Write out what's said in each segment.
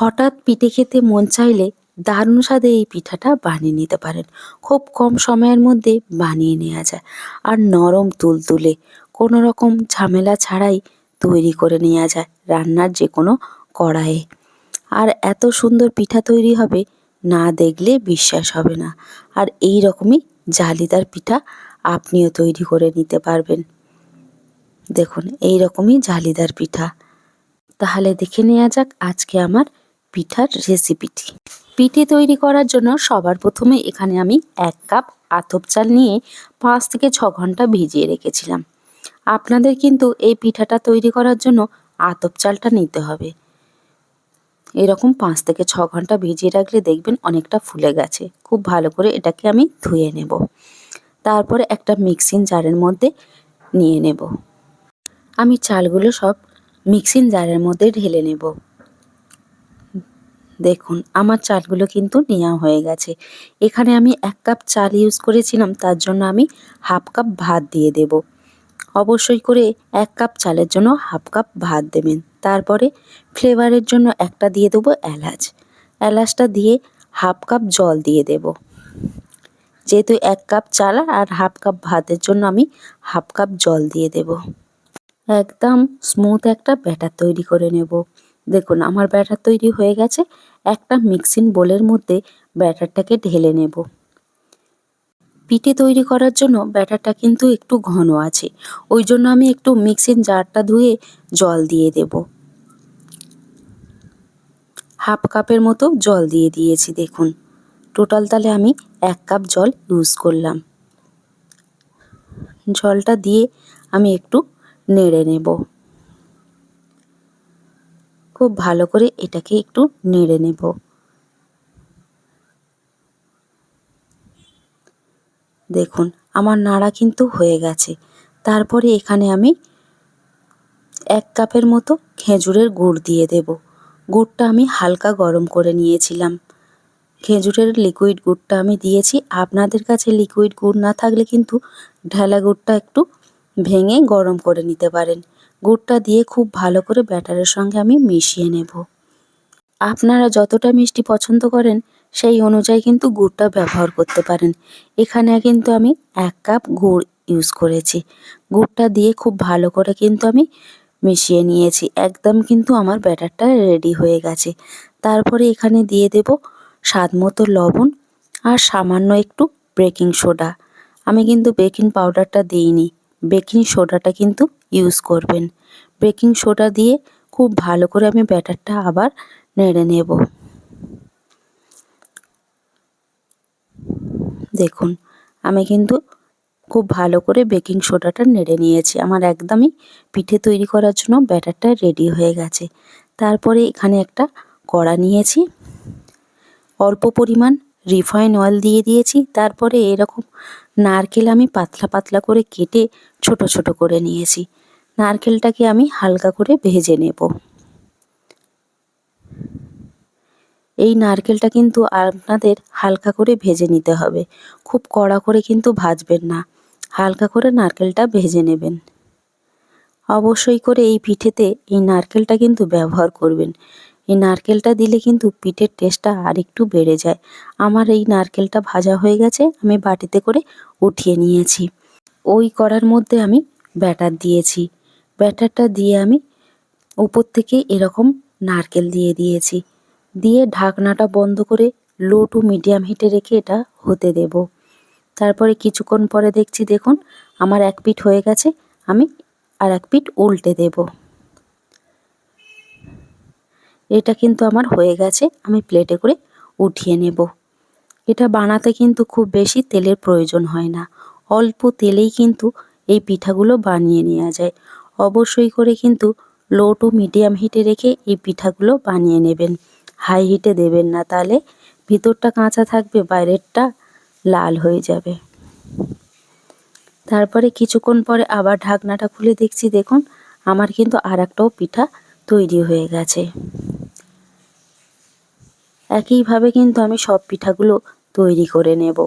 হঠাৎ পিঠে খেতে মন চাইলে দারুণ স্বাদে এই পিঠাটা বানিয়ে নিতে পারেন। খুব কম সময়ের মধ্যে বানিয়ে নেওয়া যায়। আর নরম তুলতুলে কোনো রকম ঝামেলা ছাড়াই তৈরি করে নেওয়া যায় রান্নার যে কোনো কড়াইয়ে। আর এত সুন্দর পিঠা তৈরি হবে, না দেখলে বিশ্বাস হবে না। আর এই রকমই জালিদার পিঠা আপনিও তৈরি করে নিতে পারবেন। দেখুন, এই রকমই জালিদার পিঠা। তাহলে দেখে নেওয়া যাক আজকে আমার পিঠার রেসিপিটি পিঠে তৈরি করার জন্য সবার প্রথমে এখানে আমি এক কাপ আতপ চাল নিয়ে পাঁচ থেকে ছ ঘণ্টা ভিজিয়ে রেখেছিলাম। আপনাদের কিন্তু এই পিঠাটা তৈরি করার জন্য আতপ চালটা নিতে হবে। এরকম পাঁচ থেকে ছ ঘণ্টা ভিজিয়ে রাখলে দেখবেন অনেকটা ফুলে গেছে। খুব ভালো করে এটাকে আমি ধুয়ে নেব। তারপরে একটা মিক্সিং জারের মধ্যে নিয়ে নেব। আমি চালগুলো সব মিক্সিং জারের মধ্যে ঢেলে নেব। দেখুন, আমার চালগুলো কিন্তু নেওয়া হয়ে গেছে। এখানে আমি এক কাপ চাল ইউজ করেছিলাম, তার জন্য আমি হাফ কাপ ভাত দিয়ে দেব। অবশ্যই করে এক কাপ চালের জন্য হাফ কাপ ভাত দেবেন। তারপরে ফ্লেভারের জন্য একটা দিয়ে দেবো এলাচ। এলাচটা দিয়ে হাফ কাপ জল দিয়ে দেব। যেহেতু এক কাপ চাল আর হাফ কাপ ভাতের জন্য আমি হাফ কাপ জল দিয়ে দেব। একদম স্মুথ একটা ব্যাটার তৈরি করে নেব। দেখুন, আমার ব্যাটার তৈরি হয়ে গেছে। একটা মিক্সিং বোলের মধ্যে ব্যাটারটাকে ঢেলে নেব। পিঠে তৈরি করার জন্য ব্যাটারটা কিন্তু একটু ঘন আছে। ওই জন্য আমি একটু মিক্সিং জারটা ধুয়ে জল দিয়ে দেব। হাফ কাপের মতো জল দিয়ে দিয়েছি, দেখুন। টোটাল তাহলে আমি এক কাপ জল ইউজ করলাম। জলটা দিয়ে আমি একটু নেড়ে নেব। খুব ভালো করে এটাকে একটু নেড়ে নেব। দেখুন, আমার নাড়া কিন্তু হয়ে গেছে। তারপরে এখানে আমি এক কাপের মতো খেজুরের গুড় দিয়ে দেব। গুড়টা আমি হালকা গরম করে নিয়েছিলাম। খেজুরের লিকুইড গুড়টা আমি দিয়েছি। আপনাদের কাছে লিকুইড গুড় না থাকলে কিন্তু ঢেলা গুড়টা একটু ভেঙে গরম করে নিতে পারেন। গুড়টা দিয়ে খুব ভালো করে ব্যাটারের সঙ্গে আমি মিশিয়ে নেব। আপনারা যতটা মিষ্টি পছন্দ করেন, সেই অনুযায়ী কিন্তু গুড়টা ব্যবহার করতে পারেন। এখানে কিন্তু আমি এক কাপ গুড় ইউজ করেছি। গুড়টা দিয়ে খুব ভালো করে কিন্তু আমি মিশিয়ে নিয়েছি। একদম কিন্তু আমার ব্যাটারটা রেডি হয়ে গেছে। তারপরে এখানে দিয়ে দেব স্বাদ মতো লবণ আর সামান্য একটু বেকিং সোডা আমি কিন্তু বেকিং পাউডারটা দিইনি। বেকিং সোডাটা কিন্তু ইউজ করবেন। বেকিং সোডা দিয়ে খুব ভালো করে আমি ব্যাটারটা আবার নেড়ে নেব। দেখুন, আমি কিন্তু খুব ভালো করে বেকিং সোডাটা নেড়ে নিয়েছি। আমার একদমই পিঠে তৈরি করার জন্য ব্যাটারটা রেডি হয়ে গেছে। তারপরে এখানে একটা কড়া নিয়েছি। অল্প পরিমাণ রিফাইন অয়েল দিয়ে দিয়েছি। তারপরে এরকম নারকেল আমি পাতলা পাতলা করে কেটে ছোট ছোট করে নিয়েছি। নারকেলটাকে আমি হালকা করে ভেজে নেব। এই নারকেলটা কিন্তু আপনাদের হালকা করে ভেজে নিতে হবে। খুব কড়া করে কিন্তু ভাজবেন না। হালকা করে নারকেলটা ভেজে নেবেন। অবশ্যই করে এই পিঠেতে এই নারকেলটা কিন্তু ব্যবহার করবেন। এই নারকেলটা দিলে কিন্তু পিঠের টেস্টটা আর একটু বেড়ে যায়। আমার এই নারকেলটা ভাজা হয়ে গেছে, আমি বাটিতে করে উঠিয়ে নিয়েছি। ওই করার মধ্যে আমি ব্যাটার দিয়েছি। ব্যাটারটা দিয়ে আমি উপর থেকে এরকম নারকেল দিয়ে দিয়েছি। দিয়ে ঢাকনাটা বন্ধ করে লো টু মিডিয়াম হিটে রেখে এটা হতে দেব। তারপরে কিছুক্ষণ পরে দেখছি, দেখুন, আমার এক পিঠ হয়ে গেছে, আমি আর এক পিঠ উল্টে দেব। এটা কিন্তু আমার হয়ে গেছে, আমি প্লেটে করে উঠিয়ে নেব। এটা বানাতে কিন্তু খুব বেশি তেলের প্রয়োজন হয় না। অল্প তেলেই কিন্তু এই পিঠাগুলো বানিয়ে নেওয়া যায়। অবশ্যই করে কিন্তু লো টু মিডিয়াম হিটে রেখে এই পিঠাগুলো বানিয়ে নেবেন। হাই হিটে দেবেন না, তাহলে ভিতরটা কাঁচা থাকবে, বাইরেরটা লাল হয়ে যাবে। তারপরে কিছুক্ষণ পরে আবার ঢাকনাটা খুলে দেখছি, দেখুন আমার কিন্তু আর একটাও পিঠা তৈরি হয়ে গেছে। একইভাবে কিন্তু আমি সব পিঠাগুলো তৈরি করে নেব।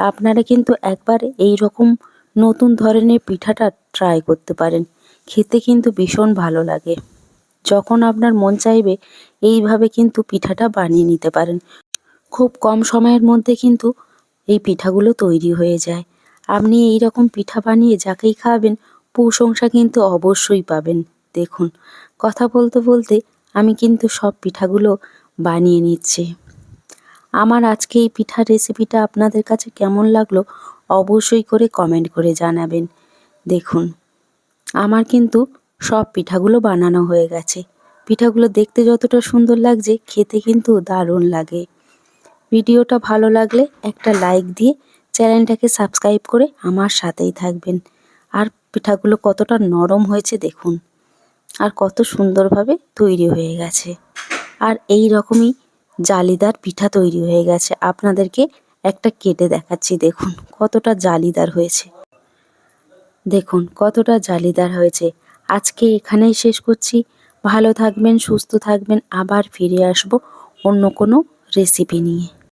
আপনারা কিন্তু একবার এই রকম নতুন ধরনের পিঠাটা ট্রাই করতে পারেন। খেতে কিন্তু ভীষণ ভালো লাগে। যখন আপনার মন চাইবে, এইভাবে কিন্তু পিঠাটা বানিয়ে নিতে পারেন। খুব কম সময়ের মধ্যে কিন্তু এই পিঠাগুলো তৈরি হয়ে যায়। আপনি এই রকম পিঠা বানিয়ে যাকেই খাওয়াবেন প্রশংসা কিন্তু অবশ্যই পাবেন। দেখুন, কথা বলতে বলতে আমি কিন্তু সব পিঠাগুলো বানিয়ে নিচ্ছে। আমার আজকে এই পিঠার রেসিপিটা আপনাদের কাছে কেমন লাগল অবশ্যই করে কমেন্ট করে জানাবেন। দেখুন, আমার কিন্তু সব পিঠাগুলো বানানো হয়ে গেছে। পিঠাগুলো দেখতে যতটা সুন্দর লাগছে, খেতে কিন্তু দারুণ লাগে। ভিডিওটা ভালো লাগলে একটা লাইক দিয়ে চ্যানেলটাকে সাবস্ক্রাইব করে আমার সাথেই থাকবেন। আর পিঠাগুলো কতটা নরম হয়েছে দেখুন, আর কত সুন্দরভাবে তৈরি হয়ে গেছে। আর এই রকমই জালিদার পিঠা তৈরি হয়ে গেছে। আপনাদেরকে একটা কেটে দেখাচ্ছি, দেখুন কতটা জালিদার হয়েছে। দেখুন কতটা জালিদার হয়েছে। আজকে এখানেই শেষ করছি। ভালো থাকবেন, সুস্থ থাকবেন। আবার ফিরে আসব অন্য কোনো রেসিপি নিয়ে।